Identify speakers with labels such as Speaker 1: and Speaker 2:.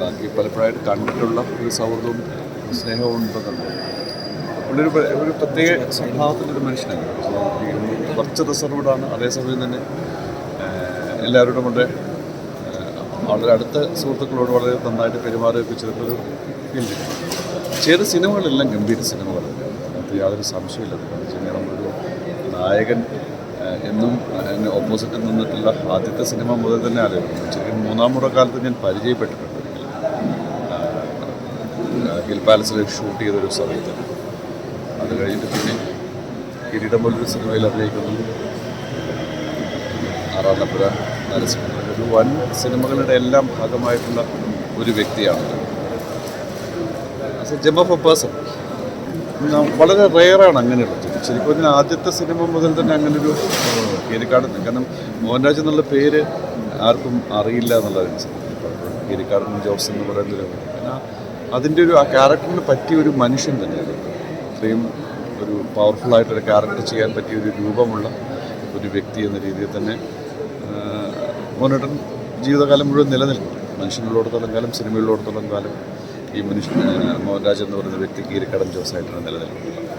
Speaker 1: ബാക്കി പലപ്പോഴായിട്ട് കണ്ടിട്ടുള്ള ഒരു സൗഹൃദവും സ്നേഹവും ഉണ്ടെന്നുണ്ട് പുള്ളിയൊരു ഒരു പ്രത്യേക സ്വഭാവത്തിലൊരു മനുഷ്യനാണ് കുറച്ച് റിസർവ്ഡാണ് അതേസമയം തന്നെ എല്ലാവരോടും വളരെ വളരെ അടുത്ത സുഹൃത്തുക്കളോട് വളരെ നന്നായിട്ട് പെരുമാറുകയൊക്കെ ചെയ്തിട്ടൊരു ഫീൽ ചെയ്ത സിനിമകളെല്ലാം ഗംഭീര സിനിമകളാണ്. അത് യാതൊരു സംശയമില്ല നമ്മളൊരു നായകൻ എന്നും എന്നെ ഓപ്പോസിറ്റിൽ നിന്നിട്ടുള്ള ആദ്യത്തെ സിനിമ മുതൽ തന്നെ ശരിക്കും മൂന്നാം മുറ കാലത്ത് ഞാൻ പരിചയപ്പെട്ടിട്ടുണ്ട്. ഹിൽ പാലസിൽ ഷൂട്ട് ചെയ്തൊരു സമയത്ത്. അത് കഴിഞ്ഞിട്ട് പിന്നെ കിരീടം പോലൊരു സിനിമയിൽ അഭിനയിക്കുന്നു. ആറാളപ്പുഴ നരസിംഹ ഒരു വൻ സിനിമകളുടെ എല്ലാം ഭാഗമായിട്ടുള്ള ഒരു വ്യക്തിയാണ്. As a gem of a person വളരെ റെയറാണ് അങ്ങനെയുള്ളത് ശരിക്കും പറഞ്ഞാൽ ആദ്യത്തെ സിനിമ മുതൽ തന്നെ അങ്ങനൊരു കീരിക്കാടൻ കാരണം മോഹൻരാജ് എന്നുള്ള പേര് ആർക്കും അറിയില്ല എന്നുള്ളതാണ്. കീരിക്കാടൻ ജോസ് എന്ന് പറയുന്നൊരു അതിന്റെ ഒരു ആ ക്യാരക്ടറിന് പറ്റിയ ഒരു മനുഷ്യൻ തന്നെയാണ് അത്രയും ഒരു പവർഫുൾ ആയിട്ടൊരു ക്യാരക്ടർ ചെയ്യാൻ പറ്റിയ ഒരു രൂപമുള്ള ഒരു വ്യക്തി എന്ന രീതിയിൽ തന്നെ മോനേട്ടൻ ജീവിതകാലം മുഴുവൻ നിലനിൽക്കും മനുഷ്യനുള്ളിടത്തോളം കാലം സിനിമയിലോടത്തോളം കാലം ഈ മനുഷ്യൻ മോഹൻരാജ് എന്ന് പറയുന്ന വ്യക്തി കീരിക്കടൻ ജോസായിട്ടാണ് നിലനിൽക്കുന്നത്.